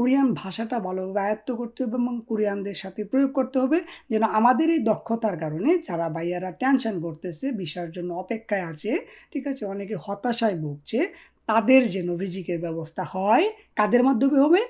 Korean ভাষাটা ভালোভাবে আয়ত্ত করতে হবে এবং কোরিয়ানদের সাথে প্রয়োগ করতে হবে যেন আমাদের এই দক্ষতার কারণে যারা ভাইয়ারা টেনশন করতেছে বিষয়ের জন্য অপেক্ষায় আছে, ঠিক আছে? অনেকে হতাশায় ভুগছে, তাদের যেন রিজিকের ব্যবস্থা হয়, কাদের মাধ্যমে হবে?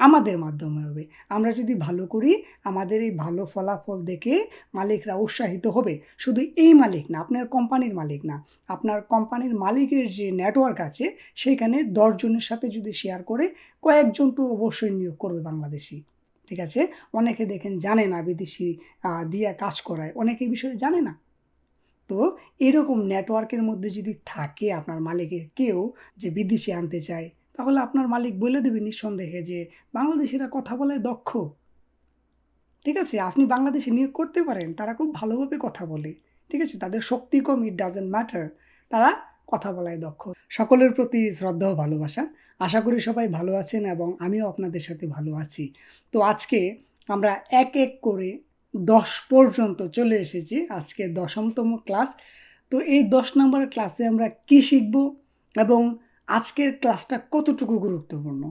আমাদের মাধ্যমে হবে। আমরা যদি ভালো করি, আমাদের এই ভালো ফলাফল দেখে মালিকরা উৎসাহিত হবে। শুধু এই মালিক না, আপনার কোম্পানির মালিক না, আপনার কোম্পানির মালিকের যে নেটওয়ার্ক আছে সেইখানে দশজনের সাথে যদি শেয়ার করে, কয়েকজন তো অবশ্যই নিয়োগ করবে বাংলাদেশি। ঠিক আছে? অনেকে দেখেন জানে না বিদেশি দিয়া কাজ করায়। অনেকে এই বিষয়ে জানে না। তো এরকম নেটওয়ার্কের মধ্যে যদি থাকে আপনার মালিকের কেউ যে বিদেশি আনতে চায় তাহলে আপনার মালিক বলে দেবে নিঃসন্দেহে যে বাংলাদেশিরা কথা বলায় দক্ষ। ঠিক আছে? আপনি বাংলাদেশে নিয়োগ করতে পারেন, তারা খুব ভালোভাবে কথা বলে। ঠিক আছে? তাদের শক্তি কম ইট ডাজেন্ট ম্যাটার তারা কথা বলায় দক্ষ। সকলের প্রতি শ্রদ্ধা ও ভালোবাসা। আশা করি সবাই ভালো আছেন এবং আমিও আপনাদের সাথে ভালো আছি। তো আজকে আমরা এক এক করে দশ পর্যন্ত চলে এসেছি। আজকে দশমতম ক্লাস। তো এই দশ নম্বর ক্লাসে আমরা কি শিখব এবং আজকের ক্লাসটা কতটুকু গুরুত্বপূর্ণ?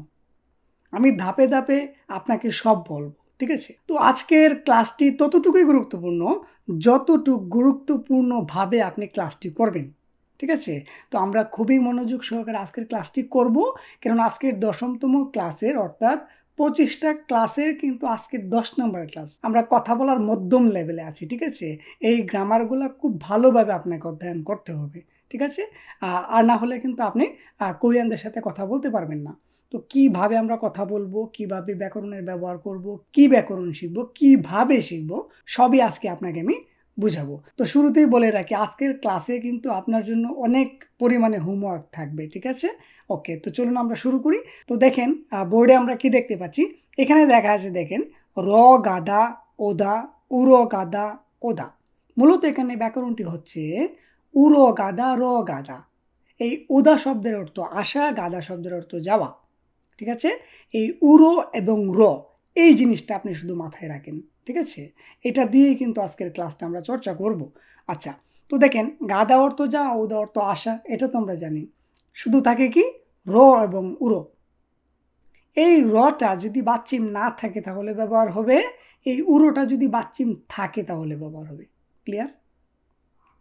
আমি ধাপে ধাপে আপনাকে সব বলব, ঠিক আছে? তো আজকের ক্লাসটি ততটুকুই গুরুত্বপূর্ণ, যতটুকু গুরুত্বপূর্ণভাবে আপনি ক্লাসটি করবেন, ঠিক আছে? তো আমরা খুবই মনোযোগ সহকারে আজকের ক্লাসটি করব কারণ আজকের দশমতম ক্লাসের, অর্থাৎ পঁচিশটা ক্লাসের কিন্তু আজকের দশ নম্বর ক্লাস। আমরা কথা বলার মধ্যম লেভেলে আছি, ঠিক আছে? এই গ্রামারগুলো খুব ভালোভাবে আপনাকে অধ্যয়ন করতে হবে। ঠিক আছে? আর না হলে কিন্তু আপনি কোরিয়ানদের সাথে কথা বলতে পারবেন না। তো কীভাবে আমরা কথা বলব, কীভাবে ব্যাকরণের ব্যবহার করব, কি ব্যাকরণ শিখব, কীভাবে শিখব, সবই আজকে আপনাকে আমি বুঝাবো। তো শুরুতেই বলে রাখি, আজকের ক্লাসে কিন্তু আপনার জন্য অনেক পরিমাণে হোমওয়ার্ক থাকবে, ঠিক আছে? ওকে, তো চলুন আমরা শুরু করি। তো দেখেন বোর্ডে আমরা কি দেখতে পাচ্ছি? এখানে দেখা আছে দেখেন, র গাদা ওদা উরো গাদা ওদা মূলত এখানে ব্যাকরণটি হচ্ছে উরো গাদা র গাদা এই উদা শব্দের অর্থ আসা গাদা শব্দের অর্থ যাওয়া। ঠিক আছে? এই উরো এবং র, এই জিনিসটা আপনি শুধু মাথায় রাখেন। ঠিক আছে? এটা দিয়েই কিন্তু আজকের ক্লাসটা আমরা চর্চা করব। আচ্ছা তো দেখেন, গাদা অর্থ যা উদা অর্থ আসা এটা তো আমরা জানি। শুধু থাকে কি? র এবং উরো। এই রটা যদি বাচ্চিম না থাকে তাহলে ব্যবহার হবে, এই উরোটা যদি বাচ্চিম থাকে তাহলে ব্যবহার হবে। ক্লিয়ার?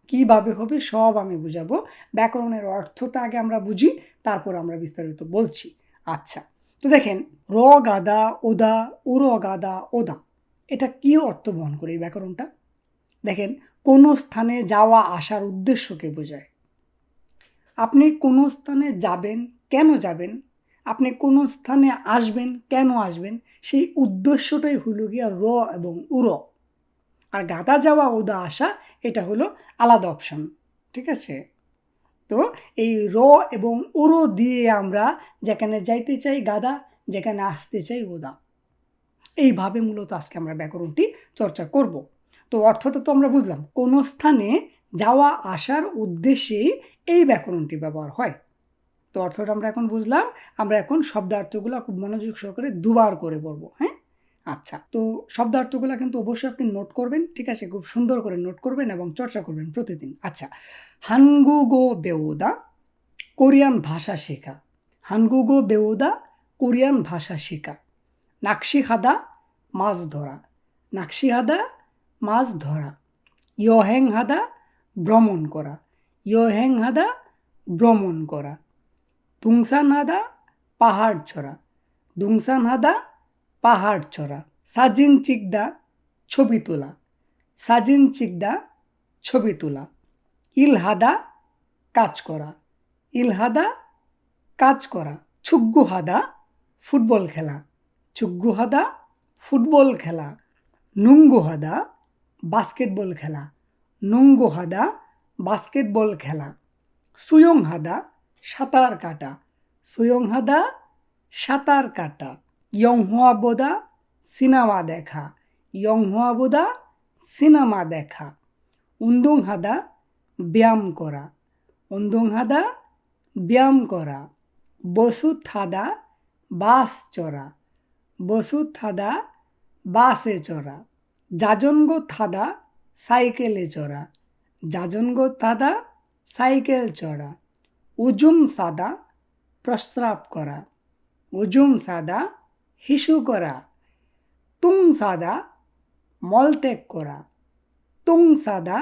কীভাবে হবে সব আমি বুঝাবো। ব্যাকরণের অর্থটা আগে আমরা বুঝি, তারপর আমরা বিস্তারিত বলছি। আচ্ছা তো দেখেন, র গাদা ওদা উর গাদা ওদা এটা কি অর্থ বহন করে এই ব্যাকরণটা? দেখেন, কোনো স্থানে যাওয়া আসার উদ্দেশ্যকে বোঝায়। আপনি কোনো স্থানে যাবেন, কেন যাবেন? আপনি কোনো স্থানে আসবেন, কেন আসবেন? সেই উদ্দেশ্যটাই হলো গিয়া র এবং উর আর গাদা যাওয়া ওদা আসা, এটা হলো আলাদা অপশন ঠিক আছে? তো এই র এবং উরো দিয়ে আমরা যেখানে যাইতে চাই গাদা, যেখানে আসতে চাই ওদা এইভাবে মূলত আজকে আমরা ব্যাকরণটি চর্চা করব। তো অর্থটা তো আমরা বুঝলাম, কোনো স্থানে যাওয়া আসার উদ্দেশ্যেই এই ব্যাকরণটি ব্যবহার হয়। তো অর্থটা আমরা এখন বুঝলাম, আমরা এখন শব্দার্থগুলো খুব মনোযোগ সহকারে দুবার করে বলব হ্যাঁ? আচ্ছা। তো শব্দার্থগুলো কিন্তু অবশ্যই আপনি নোট করবেন, ঠিক আছে? খুব সুন্দর করে নোট করবেন এবং চর্চা করবেন প্রতিদিন। আচ্ছা হানগুগো বেউদা কোরিয়ান ভাষা শেখা। হানগুগো বেউদা কোরিয়ান ভাষা শেখা। নাকশি হাদা মাছ ধরা। নাকশি হাদা মাছ ধরা। ইয়হেং হাদা ভ্রমণ করা। ইয়হেং হাদা ভ্রমণ করা। তুংসান হাদা পাহাড় চড়া দুংসান হাদা পাহাড় চড়া। সাজিন চিকদা, ছবি তোলা। সাজিন চিকদা, ছবি তোলা। ইলহাদা, কাজ করা। ইলহাদা, কাজ করা। ছুগ্গু হাদা ফুটবল খেলা। ছুগ্গু হাদা ফুটবল খেলা। নুঙ্গু হাদা বাস্কেটবল খেলা। নুঙ্গু হাদা বাস্কেটবল খেলা। সুয়ং হাদা সাঁতার কাটা। সুয়ং হাদা সাঁতার কাটা। ইয়ং হুয়া বোদা সিনেমা দেখা ইয়ং হুয়া বোদা সিনেমা দেখা উন্দুং হাদা ব্যায়াম করা উন্দুং হাদা ব্যায়াম করা বসু হাদা বাস চড়া বসু হাদা বাসে চড়া যাজনগো থাদা সাইকেলে চড়া যাজনগো থাদা সাইকেল চড়া উজুম সাদা প্রস্রাব করা উজুম সাদা হিসু করা, তুং সাদা মলত্যাগ করা, তুং সাদা,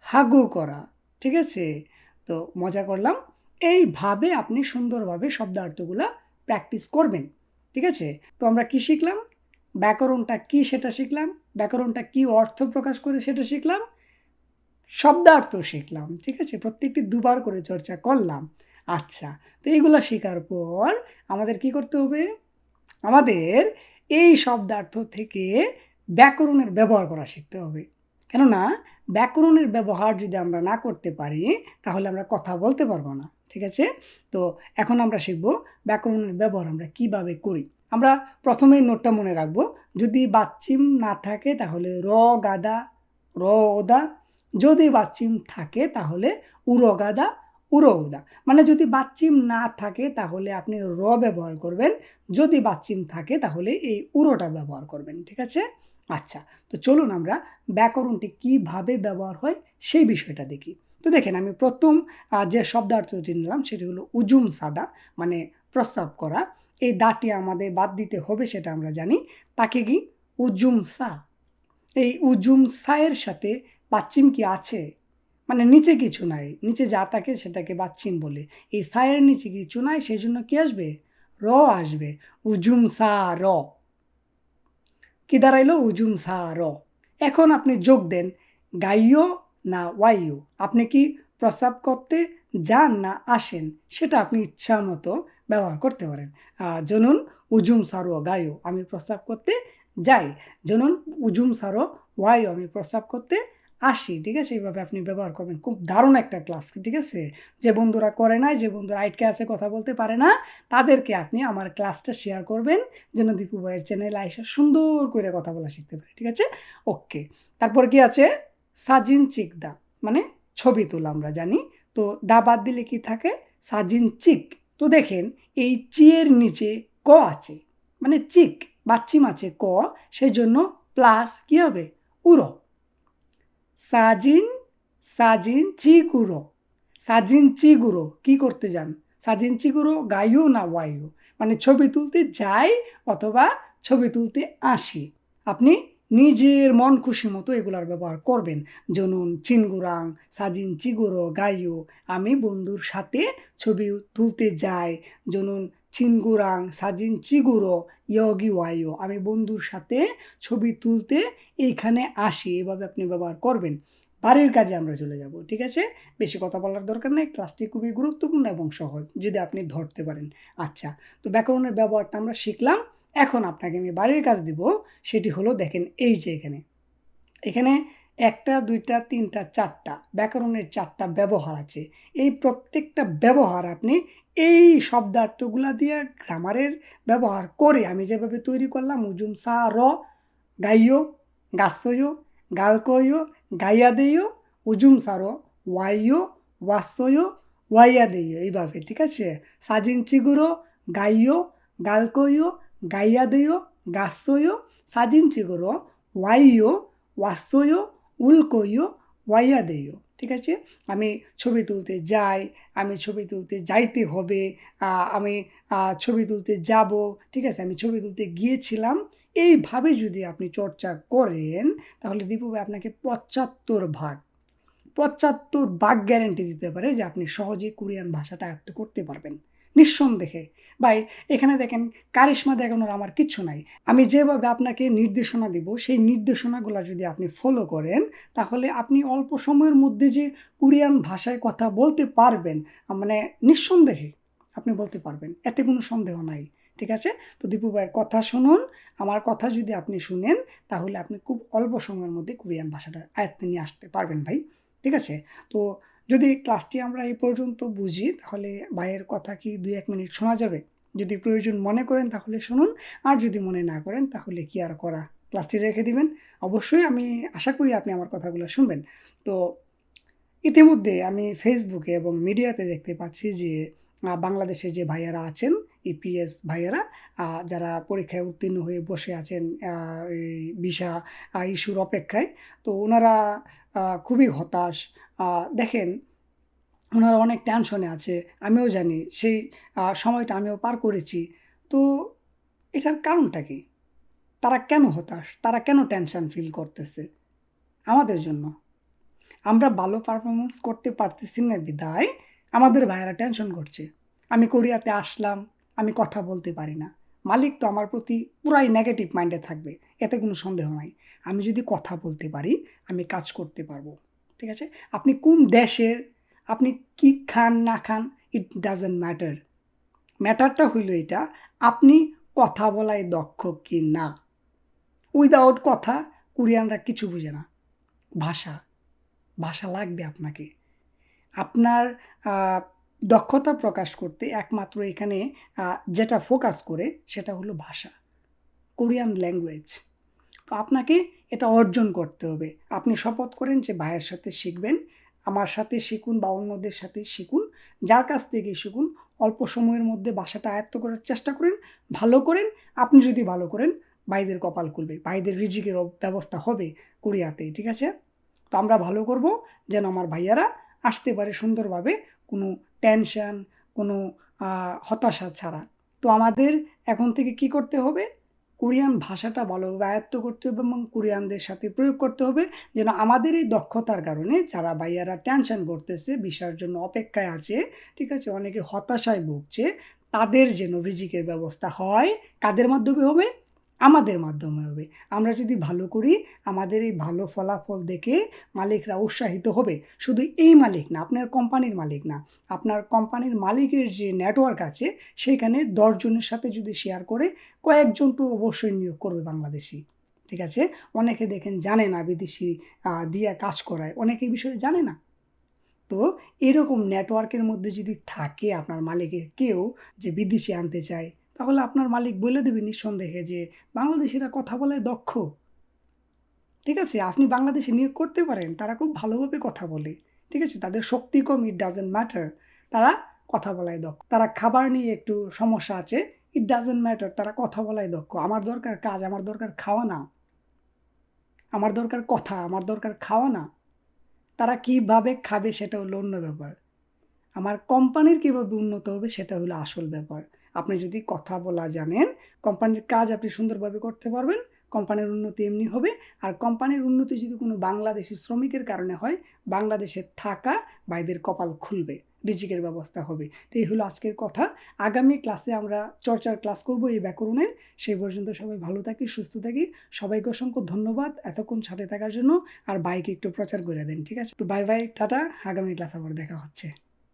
হাগু করা, ঠিক আছে? তো মজা করলাম। এইভাবে আপনি সুন্দরভাবে শব্দার্থগুলো প্র্যাকটিস করবেন, ঠিক আছে? তো আমরা কি শিখলাম? ব্যাকরণটা কি সেটা শিখলাম? ব্যাকরণটা কি অর্থ প্রকাশ করে সেটা শিখলাম? শব্দার্থ শিখলাম, ঠিক আছে? প্রত্যেকটি দুবার করে চর্চা করলাম। আচ্ছা তো এইগুলো শেখার পর আমাদের কি করতে হবে? আমাদের এই শব্দার্থ থেকে ব্যাকরণের ব্যবহার করা শিখতে হবে। কেননা ব্যাকরণের ব্যবহার যদি আমরা না করতে পারি, তাহলে আমরা কথা বলতে পারব না, ঠিক আছে? তো এখন আমরা শিখব ব্যাকরণের ব্যবহার আমরা কীভাবে করি। আমরা প্রথমেই নোটটা মনে রাখব, যদি বাচ্চিম না থাকে তাহলে র গাদা র ওদা যদি বাচ্চিম থাকে তাহলে উড়ো উড়ো মানে যদি বাচ্চিম না থাকে তাহলে আপনি র ব্যবহার করবেন। যদি বাচ্চিম থাকে তাহলে এই উরোটা ব্যবহার করবেন, ঠিক আছে? আচ্ছা তো চলুন আমরা ব্যাকরণটি কীভাবে ব্যবহার হয় সেই বিষয়টা দেখি। তো দেখেন আমি প্রথম যে শব্দার্থটি নিলাম সেটি হলো উজুম সাদা মানে প্রস্তাব করা। এই দাটি আমাদের বাদ দিতে হবে সেটা আমরা জানি। তাকে কি? উজুম সা। এই উজুম সায়ের সাথে বাচ্চিম কি আছে? মানে নিচে কিছু নাই, নিচে যা থাকে সেটাকে বাচ্চিম বলে। এই সায়ের নিচে কিছু নাই সেই জন্য কি আসবে? র আসবে। উজুম সা র। কি দাঁড়াইলো? উজুম সা র। এখন আপনি যোগ দেন গাইও না ওয়াইও আপনি কি প্রস্তাব করতে যান না আসেন, সেটা আপনি ইচ্ছা মতো ব্যবহার করতে পারেন। জনুন উজুম সারো গায়ো আমি প্রস্তাব করতে যাই। জনুন উজুম সারো ওয়াইও আমি প্রস্তাব করতে আসি ঠিক আছে? এইভাবে আপনি ব্যবহার করবেন। খুব দারুণ একটা ক্লাস ঠিক আছে? যে বন্ধুরা করে না যে বন্ধুরা আইটকে আছে, কথা বলতে পারে না, তাদেরকে আপনি আমার ক্লাসটা শেয়ার করবেন, যেন দীপু ভাইয়ের চ্যানেলে আইসা সুন্দর করে কথা বলা শিখতে পারে, ঠিক আছে? ওকে তারপর কি আছে? সাজিন চিকদা মানে ছবি তোলা আমরা জানি। তো দা বাদ দিলে কি থাকে? সাজিন চিক। তো দেখেন, এই চিয়ের নিচে ক আছে মানে চিক বাচ্চিম আছে ক সেই জন্য প্লাস কি হবে? উড়ো সাজিন সাজিন চিগুরো সাজিন চিগুরো, কি করতে যান? সাজিন চিগুরো গাইও না ওয়াইও? মানে ছবি তুলতে যাই অথবা ছবি তুলতে আসি। আপনি নিজের মন খুশি মতো এগুলার ব্যবহার করবেন। জনুন, চিনগুরাং, সাজিন চিগুরো, গাইও। আমি বন্ধুর সাথে ছবি তুলতে যাই। জনুন চিনগুরাং সাজিন চিগুরো, ইয়গি ওয়াইও। আমি বন্ধুর সাথে ছবি তুলতে এইখানে আসি, এভাবে আপনি ব্যবহার করবেন। বাড়ির কাজে আমরা চলে যাব, ঠিক আছে? বেশি কথা বলার দরকার নেই, ক্লাসটি খুবই গুরুত্বপূর্ণ এবং সহজ, যদি আপনি ধরতে পারেন। আচ্ছা তো ব্যাকরণের ব্যবহারটা আমরা শিখলাম। এখন আপনাকে আমি বাড়ির কাজ দিব, সেটি হলো দেখেন এই যে এখানে। এখানে একটা, দুইটা, তিনটা, চারটা, ব্যাকরণের চারটা ব্যবহার আছে। এই প্রত্যেকটা ব্যবহার আপনি এই শব্দার্থগুলা দিয়ে গ্রামারের ব্যবহার করে আমি যেভাবে তৈরি করলাম, উজুম সা র গাইও গাছয় গালকয় গাইয়া দেয় উজুম সারো ওয়াইও ওয়াসয় ওয়াইয়া দেয় এইভাবে, ঠিক আছে? সাজিন চিগুরো গাইও গালকয় গাইয়া দেয় গাছয় সাজিন চিগুরো ওয়াইও ওয়াসয়, উল্কয় ওয়াইয়া দেয় ঠিক আছে? আমি ছবি তুলতে যাই, আমি ছবি তুলতে যাইতে হবে আমি ছবি তুলতে যাব, ঠিক আছে? আমি ছবি তুলতে গিয়েছিলাম। এইভাবে যদি আপনি চর্চা করেন, তাহলে দীপু ভাই আপনাকে পঁচাত্তর ভাগ পঁচাত্তর ভাগ গ্যারেন্টি দিতে পারে যে আপনি সহজে কোরিয়ান ভাষাটা আয়ত্ত করতে পারবেন। নিঃসন্দেহে। ভাই, এখানে দেখেন কারিশমা দেখানোর আমার কিচ্ছু নাই। আমি যেভাবে আপনাকে নির্দেশনা দিব, সেই নির্দেশনাগুলো যদি আপনি ফলো করেন, তাহলে আপনি অল্প সময়ের মধ্যে যে কোরিয়ান ভাষায় কথা বলতে পারবেন মানে নিঃসন্দেহে আপনি বলতে পারবেন। এতে কোনো সন্দেহ নাই, ঠিক আছে? তো দীপু ভাইয়ের কথা শুনুন, আমার কথা যদি আপনি শুনেন, তাহলে আপনি খুব অল্প সময়ের মধ্যে কোরিয়ান ভাষাটা আয়ত্তে নিয়ে আসতে পারবেন ভাই, ঠিক আছে? তো যদি ক্লাসটি আমরা এই পর্যন্ত বুঝি তাহলে ভাইয়ের কথা কি দুই এক মিনিট শোনা যাবে? যদি প্রয়োজন মনে করেন তাহলে শুনুন আর যদি মনে না করেন তাহলে কি আর করা? ক্লাসটি রেখে দিবেন। অবশ্যই আমি আশা করি আপনি আমার কথাগুলো শুনবেন। তো ইতিমধ্যে আমি ফেসবুকে এবং মিডিয়াতে দেখতে পাচ্ছি যে বাংলাদেশে যে ভাইয়ারা আছেন ইপিএস ভাইয়ারা আহ, যারা পরীক্ষায় উত্তীর্ণ হয়ে বসে আছেন এই ভিসা ইস্যুর অপেক্ষায় তো ওনারা খুবই হতাশ দেখেন, ওনারা অনেক টেনশনে আছে, আমিও জানি, সেই সময়টা আমিও পার করেছি। তো এটার কারণটা কি? তারা কেন হতাশ? তারা কেন টেনশন ফিল করতেছে? আমাদের জন্য। আমরা ভালো পারফরমেন্স করতে পারতেছি না বিদায় আমাদের ভাইয়েরা টেনশন করছে। আমি কোরিয়াতে আসলাম, আমি কথা বলতে পারি না। মালিক তো আমার প্রতি পুরাই নেগেটিভ মাইন্ডে থাকবে, এতে কোনো সন্দেহ নাই। আমি যদি কথা বলতে পারি, আমি কাজ করতে পারব। ঠিক আছে? আপনি কোন দেশের, আপনি কি খান, না খান ইট ডাজেন্ট ম্যাটার ম্যাটারটা হইল এটা, আপনি কথা বলায় দক্ষ কি না? উইদাউট কথা, কোরিয়ানরা কিছু বুঝে না। ভাষা ভাষা লাগবে আপনাকে। আপনার দক্ষতা প্রকাশ করতে একমাত্র এখানে যেটা ফোকাস করে সেটা হলো ভাষা, কোরিয়ান ল্যাঙ্গুয়েজ তো আপনাকে এটা অর্জন করতে হবে। আপনি শপথ করেন যে ভাইয়ের সাথে শিখবেন, আমার সাথে শিখুন বা অন্যদের সাথে শিখুন, যার কাছ থেকে শিখুন, অল্প সময়ের মধ্যে ভাষাটা আয়ত্ত করার চেষ্টা করেন, ভালো করেন, আপনি যদি ভালো করেন, ভাইদের কপাল খুলবে, ভাইদের রিজিকের ব্যবস্থা হবে কোরিয়াতে, ঠিক আছে? তো আমরা ভালো করব যেন আমার ভাইয়ারা আসতে পারে সুন্দরভাবে, কোনো টেনশন কোনো হতাশা ছাড়া। তো আমাদের এখন থেকে কি করতে হবে? কোরিয়ান ভাষাটা ভালোভাবে আয়ত্ত করতে হবে এবং কোরিয়ানদের সাথে প্রয়োগ করতে হবে যেন আমাদের এই দক্ষতার কারণে যারা ভাইয়ারা টেনশন করতেছে বিষয়ের জন্য অপেক্ষায় আছে, ঠিক আছে, অনেকে হতাশায় ভুগছে, তাদের যেন রিজিকের ব্যবস্থা হয়, কাদের মাধ্যমে হবে? আমাদের মাধ্যমে হবে। আমরা যদি ভালো করি, আমাদের এই ভালো ফলাফল দেখে মালিকরা উৎসাহিত হবে। শুধু এই মালিক না, আপনার কোম্পানির মালিক না, আপনার কোম্পানির মালিকের যে নেটওয়ার্ক আছে সেইখানে দশজনের সাথে যদি শেয়ার করে, কয়েকজন তো অবশ্যই নিয়োগ করবে বাংলাদেশি। ঠিক আছে? অনেকে দেখেন জানে না বিদেশি দিয়ে কাজ করায়। অনেকে বিষয়ে জানে না। তো এরকম নেটওয়ার্কের মধ্যে যদি থাকে আপনার মালিকের কেউ যে বিদেশি আনতে চায় তাহলে আপনার মালিক বলে দেবে নিঃসন্দেহে যে বাংলাদেশিরা কথা বলে দক্ষ। ঠিক আছে? আপনি বাংলাদেশে নিয়োগ করতে পারেন, তারা খুব ভালোভাবে কথা বলে। ঠিক আছে? তাদের শক্তি কম ইট ডাজেন্ট ম্যাটার তারা কথা বলায় দক্ষ। তারা খাবার নিয়ে একটু সমস্যা আছে ইট ডাজেন্ট ম্যাটার তারা কথা বলায় দক্ষ। আমার দরকার কাজ, আমার দরকার খাওয়া না। আমার দরকার কথা, আমার দরকার খাওয়া না। তারা কীভাবে খাবে সেটা হলো অন্য ব্যাপার। আমার কোম্পানির কীভাবে উন্নত হবে সেটা হলো আসল ব্যাপার। আপনি যদি কথা বলা জানেন, কোম্পানির কাজ আপনি সুন্দরভাবে করতে পারবেন, কোম্পানির উন্নতি এমনি হবে। আর কোম্পানির উন্নতি যদি কোনো বাংলাদেশি শ্রমিকের কারণে হয়, বাংলাদেশে থাকা ভাইদের কপাল খুলবে, রিজিকের ব্যবস্থা হবে। তো এই হলো আজকের কথা। আগামী ক্লাসে আমরা চর্চার ক্লাস করব এই ব্যাকরণের। সেই পর্যন্ত সবাই ভালো থাকি, সুস্থ থাকি। সবাইকে অসংখ্য ধন্যবাদ এতক্ষণ সাথে থাকার জন্য। আর বাইকে একটু প্রচার করে দেন, ঠিক আছে? তো বাই বাই, টাটা। আগামী ক্লাস আবার দেখা হচ্ছে।